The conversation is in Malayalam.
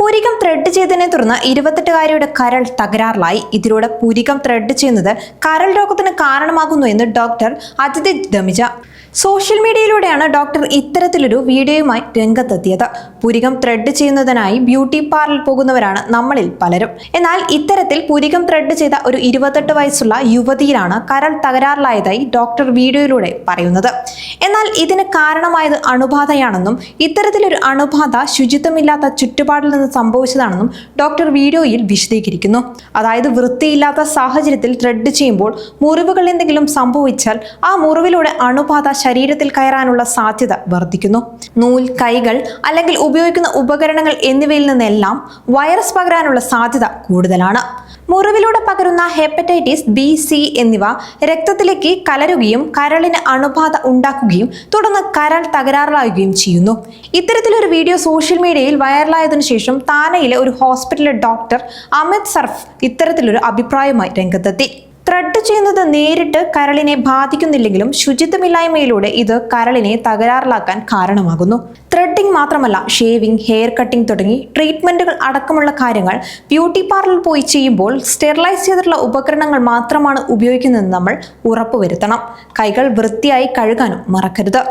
പുരികം ത്രെഡ് ചെയ്തതിനെ തുടർന്ന് ഇരുപത്തെട്ടുകാരിയുടെ കരൾ തകരാറിലായി. ഇതിലൂടെ പൂരികം ത്രെഡ് ചെയ്യുന്നത് കരൾ രോഗത്തിന് കാരണമാകുന്നു എന്ന് ഡോക്ടർ അതിഥി ദമിജ സോഷ്യൽ മീഡിയയിലൂടെയാണ് ഡോക്ടർ ഇത്തരത്തിലൊരു വീഡിയോയുമായി രംഗത്തെത്തിയത്. പുരികം ത്രെഡ് ചെയ്യുന്നതിനായി ബ്യൂട്ടി പാർലർ പോകുന്നവരാണ് നമ്മളിൽ പലരും. എന്നാൽ ഇത്തരത്തിൽ പുരികം ത്രെഡ് ചെയ്ത ഒരു ഇരുപത്തെട്ട് വയസ്സുള്ള യുവതിയിലാണ് കരൾ തകരാറിലായതായി ഡോക്ടർ വീഡിയോയിലൂടെ പറയുന്നത്. എന്നാൽ ഇതിന് കാരണമായത് അണുബാധയാണെന്നും ഇത്തരത്തിലൊരു അണുബാധ ശുചിത്വമില്ലാത്ത ചുറ്റുപാടിൽ നിന്ന് സംഭവിച്ചതാണെന്നും ഡോക്ടർ വീഡിയോയിൽ വിശദീകരിക്കുന്നു. അതായത് വൃത്തിയില്ലാത്ത സാഹചര്യത്തിൽ ത്രെഡ് ചെയ്യുമ്പോൾ മുറിവുകൾ എന്തെങ്കിലും സംഭവിച്ചാൽ ആ മുറിവിലൂടെ അണുബാധ ശരീരത്തിൽ കയറാനുള്ള സാധ്യത വർദ്ധിക്കുന്നു. നൂൽ കൈകൾ അല്ലെങ്കിൽ ഉപയോഗിക്കുന്ന ഉപകരണങ്ങൾ എന്നിവയിൽ നിന്നെല്ലാം വൈറസ് പകരാനുള്ള സാധ്യത കൂടുതലാണ്. മുറിവിലൂടെ പകരുന്ന ഹെപ്പറ്റൈറ്റിസ് ബി സി എന്നിവ രക്തത്തിലേക്ക് കലരുകയും കരളിന് അണുബാധ ഉണ്ടാക്കുകയും തുടർന്ന് കരൾ തകരാറിലാകുകയും ചെയ്യുന്നു. ഇത്തരത്തിലൊരു വീഡിയോ സോഷ്യൽ മീഡിയയിൽ വൈറലായതിനു ശേഷം താനയിലെ ഒരു ഹോസ്പിറ്റലിലെ ഡോക്ടർ അമിത് സർഫ് ഇത്തരത്തിലൊരു അഭിപ്രായമായി രംഗത്തെത്തി. ത്രെഡ് ചെയ്യുന്നത് നേരിട്ട് കരളിനെ ബാധിക്കുന്നില്ലെങ്കിലും ശുചിത്വമില്ലായ്മയിലൂടെ ഇത് കരളിനെ തകരാറിലാക്കാൻ കാരണമാകുന്നു. ത്രെഡിംഗ് മാത്രമല്ല ഷേവിംഗ് ഹെയർ കട്ടിംഗ് തുടങ്ങി ട്രീറ്റ്മെന്റുകൾ അടക്കമുള്ള കാര്യങ്ങൾ ബ്യൂട്ടി പാർലറിൽ പോയി ചെയ്യുമ്പോൾ സ്റ്റെറിലൈസ് ചെയ്തിട്ടുള്ള ഉപകരണങ്ങൾ മാത്രമാണ് ഉപയോഗിക്കുന്നതെന്ന് നമ്മൾ ഉറപ്പുവരുത്തണം. കൈകൾ വൃത്തിയായി കഴുകാനും മറക്കരുത്.